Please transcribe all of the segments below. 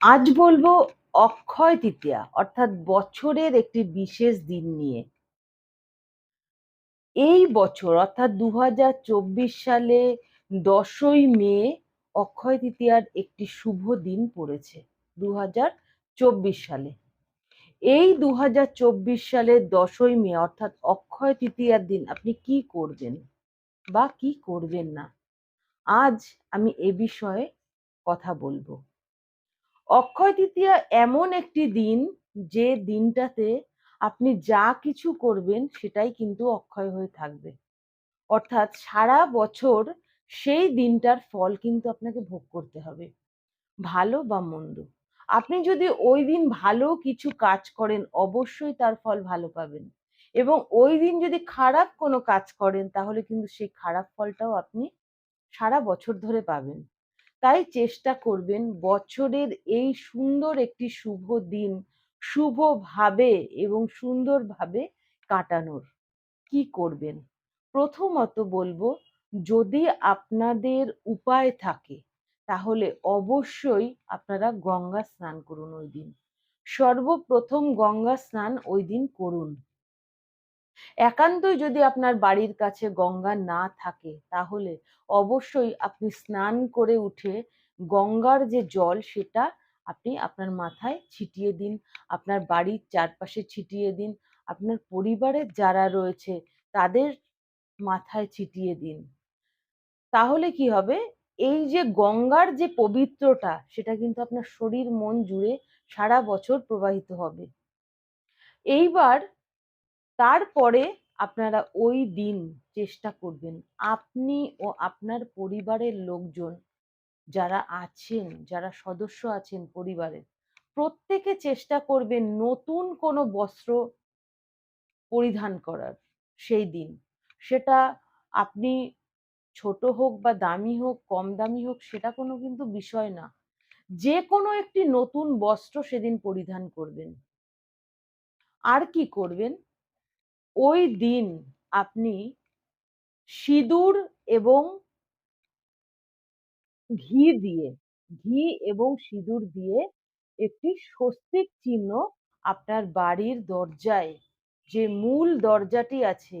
আজ বলব অক্ষয় তৃতীয়া, অর্থাৎ বছরের একটি বিশেষ দিন নিয়ে। এই বছর, অর্থাৎ দু হাজার চব্বিশ সালে দশই মে, অক্ষয় তৃতীয়ার একটি শুভ দিন পড়েছে দু হাজার চব্বিশ সালে। এই দু সালের দশই মে, অর্থাৎ অক্ষয় তৃতীয়ার দিন, আপনি কি করবেন বা কি করবেন না? আজ আমি এ বিষয়ে কথা বলব। অক্ষয় তৃতীয়া এমন একটি দিন যে দিনটাতে আপনি যা কিছু করবেন সেটাই কিন্তু অক্ষয় হয়ে থাকবে। অর্থাৎ সারা বছর সেই দিনটার ফল কিন্তু আপনাকে ভোগ করতে হবে, ভালো বা মন্দ। আপনি যদি ওই দিন ভালো কিছু কাজ করেন, অবশ্যই তার ফল ভালো পাবেন। এবং ওই দিন যদি খারাপ কোনো কাজ করেন, তাহলে কিন্তু সেই খারাপ ফলটাও আপনি সারা বছর ধরে পাবেন। তাই চেষ্টা করবেন বছরের এই সুন্দর একটি শুভ দিন শুভভাবে এবং সুন্দরভাবে কাটানোর। কি করবেন? প্রথমত বলব, যদি আপনাদের উপায় থাকে, তাহলে অবশ্যই আপনারা গঙ্গা স্নান করুন ওই দিন। সর্বপ্রথম গঙ্গা স্নান ওই দিন করুন। একান্তই যদি আপনার বাড়ির কাছে গঙ্গা না থাকে, তাহলে অবশ্যই আপনি স্নান করে উঠে গঙ্গার যে জল, সেটা আপনি আপনার মাথায় ছিটিয়ে দিন, আপনার বাড়ির চারপাশে ছিটিয়ে দিন, আপনার পরিবারের যারা রয়েছে তাদের মাথায় ছিটিয়ে দিন। তাহলে কি হবে? এই যে গঙ্গার যে পবিত্রটা সেটা কিন্তু আপনার শরীর, মন জুড়ে সারা বছর প্রবাহিত হবে। এইবার তারপরে আপনারা ওই দিন চেষ্টা করবেন। আপনি ও আপনার পরিবারের লোকজন যারা আছেন, যারা সদস্য আছেন পরিবারের, প্রত্যেকে চেষ্টা করবেন নতুন কোনো বস্ত্র পরিধান করার সেই দিন। সেটা আপনি ছোট হোক বা দামি হোক, কম দামি হোক, সেটা কোনো কিন্তু বিষয় না। যে কোনো একটি নতুন বস্ত্র সেদিন পরিধান করবেন। আর কি করবেন? ওই দিন আপনি সিঁদুর এবং ঘি দিয়ে, ঘি এবং সিঁদুর দিয়ে একটি স্বস্তিক চিহ্ন আপনার বাড়ির দরজায়, যে মূল দরজাটি আছে,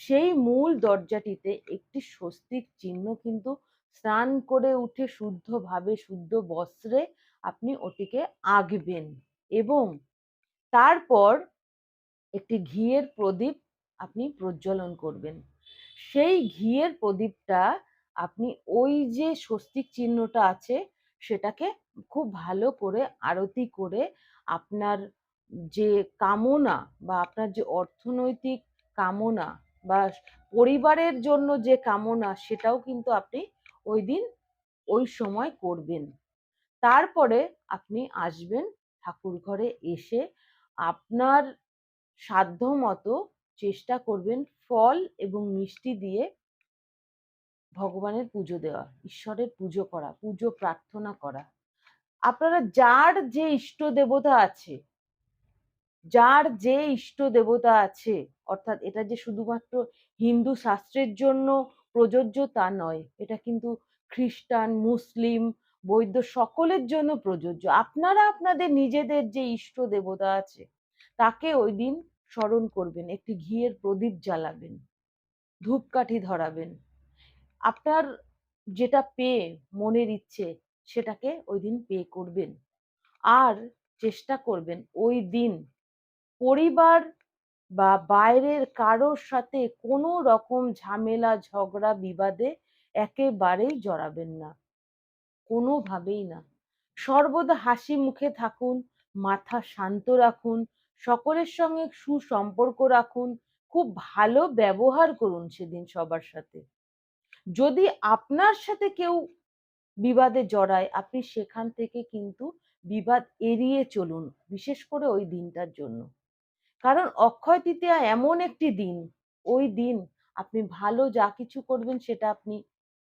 সেই মূল দরজাটিতে একটি স্বস্তিক চিহ্ন কিন্তু স্নান করে উঠে শুদ্ধভাবে, শুদ্ধ বস্ত্রে আপনি ওটিকে আঁকবেন এবং তারপর একটি ঘিয়ের প্রদীপ আপনি প্রজ্বলন করবেন। সেই ঘিয়ের প্রদীপটা আপনি ওই যে স্বস্তিক চিহ্নটা আছে, সেটাকে খুব ভালো করে আরতি করে আপনার যে কামনা বা আপনার যে অর্থনৈতিক কামনা বা পরিবারের জন্য যে কামনা, সেটাও কিন্তু আপনি ওই দিন ওই সময় করবেন। তারপরে আপনি আসবেন ঠাকুর ঘরে এসে আপনার সাধ্য মতো চেষ্টা করবেন ফল এবং মিষ্টি দিয়ে ভগবানের পুজো দেওয়া, ঈশ্বরের পুজো করা, পুজো প্রার্থনা করা। আপনারা যার যে ইষ্ট দেবতা আছে, যার যে ইষ্ট দেবতা আছে, অর্থাৎ এটা যে শুধুমাত্র হিন্দু শাস্ত্রের জন্য প্রযোজ্য তা নয়, এটা কিন্তু খ্রিস্টান, মুসলিম, বৈদ্য সকলের জন্য প্রযোজ্য। আপনারা আপনাদের নিজেদের যে ইষ্ট দেবতা আছে, তাকে ওই দিন স্মরণ করবেন, একটি ঘিয়ের প্রদীপ জ্বালাবেন, ধূপকাঠি ধরাবেন। আপনার যেটা পেয়ে মনের ইচ্ছে সেটাকে ওই দিন পে করবেন। আর চেষ্টা করবেন ওই দিন পরিবার বা বাইরের কারোর সাথে কোনো রকম ঝামেলা, ঝগড়া, বিবাদে একেবারেই জড়াবেন না। কোনোভাবেই না। সর্বদা হাসি মুখে থাকুন, মাথা শান্ত রাখুন সকলের সঙ্গে সুসম্পর্ক রাখুন, খুব ভালো ব্যবহার করুন সেদিন সবার সাথে। যদি আপনার সাথে কেউ বিবাদে জড়ায়, আপনি সেখান থেকে কিন্তু বিবাদ এড়িয়ে চলুন, বিশেষ করে ওই দিনটার জন্য। কারণ অক্ষয় তৃতীয়া এমন একটি দিন, ওই দিন আপনি ভালো যা কিছু করবেন সেটা আপনি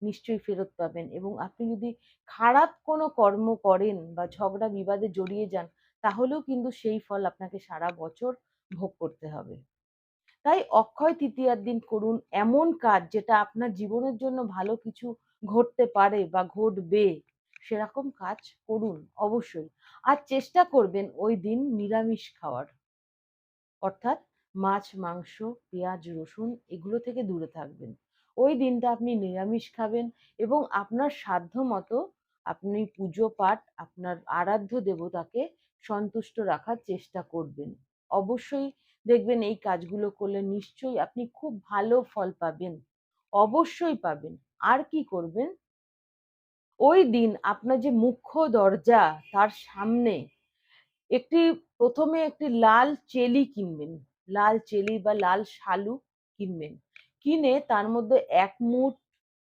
নিশ্চয়ই ফেরত পাবেন এবং আপনি যদি খারাপ কোনো কর্ম করেন বা ঝগড়া বিবাদে জড়িয়ে যান তাহলেও কিন্তু সেই ফল আপনাকে সারা বছর ভোগ করতে হবে। তাই অক্ষয় তৃতীয়ার দিন করুন এমন কাজ যেটা আপনার জীবনের জন্য ভালো কিছু ঘটতে পারে বা ঘটবে। সেরকম কাজ করুন অবশ্যই। আর চেষ্টা করবেন ওই দিন নিরামিষ খাওয়ার। অর্থাৎ মাছ, মাংস, পেঁয়াজ, রসুন এগুলো থেকে দূরে থাকবেন। ওই দিনটা আপনি নিরামিষ খাবেন এবং আপনার সাধ্য মতো আপনি পুজো পাঠ, আপনার আরাধ্য দেবতাকে সন্তুষ্ট রাখার চেষ্টা করবেন। অবশ্যই দেখবেন এই কাজগুলো করলে নিশ্চয়ই আপনি খুব ভালো ফল পাবেন। অবশ্যই পাবেন। আর কি করবেন? ওই দিন আপনার যে মুখ্য দরজা তার সামনে একটি প্রথমে একটি লাল চেলি কিনবেন। লাল চেলি বা লাল শালু কিনবেন। কিনে তার মধ্যে এক মুঠ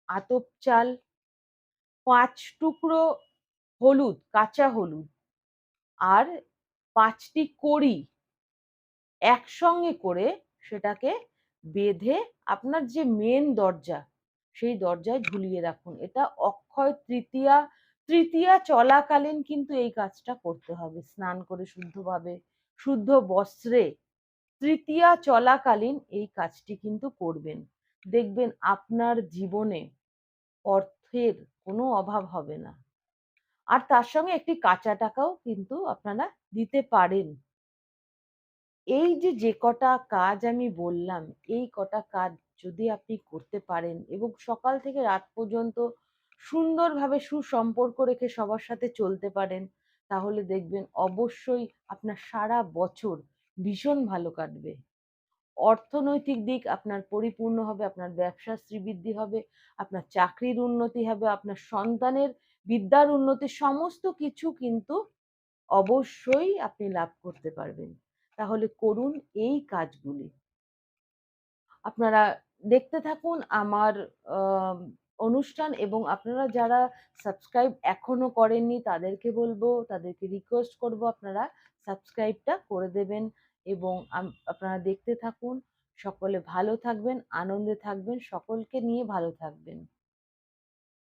আতপ চাল, পাঁচ টুকরো হলুদ, কাঁচা হলুদ আর পাঁচটি কড়ি একসঙ্গে করে সেটাকে বেঁধে আপনার যে মেন দরজা, সেই দরজায় ঝুলিয়ে রাখুন। এটা অক্ষয় তৃতীয়া তৃতীয়া চলাকালীন কিন্তু এই কাজটা করতে হবে। স্নান করে শুদ্ধভাবে, শুদ্ধ বস্ত্রে তৃতীয়া চলাকালীন এই কাজটি কিন্তু করবেন। দেখবেন আপনার জীবনে অর্থের কোনো অভাব হবে না। আর তার সঙ্গে একটি কাঁচা টাকাও কিন্তু আপনারা দিতে পারেন। এই যে যে কটা কাজ আমি বললাম, এই কটা কাজ যদি আপনি করতে পারেন এবং সকাল থেকে রাত পর্যন্ত সুন্দরভাবে সুসম্পর্ক রেখে সবার সাথে চলতে পারেন, তাহলে দেখবেন অবশ্যই আপনার সারা বছর ভীষণ ভালো কাটবে। অর্থনৈতিক দিক আপনার পরিপূর্ণ হবে, আপনার ব্যবসার শ্রীবৃদ্ধি হবে, আপনার চাকরির উন্নতি হবে, আপনার সন্তানের বিদ্যার উন্নতি সমস্ত কিছু কিন্তু অবশ্যই আপনি লাভ করতে পারবেন। তাহলে করুন এই কাজগুলি। আপনারা দেখতে থাকুন আমার অনুষ্ঠান এবং আপনারা যারা সাবস্ক্রাইব এখনও করেননি তাদেরকে বলব, তাদেরকে রিকোয়েস্ট করব আপনারা সাবস্ক্রাইবটা করে দেবেন এবং আপনারা দেখতে থাকুন। সকলে ভালো থাকবেন, আনন্দে থাকবেন, সকলকে নিয়ে ভালো থাকবেন।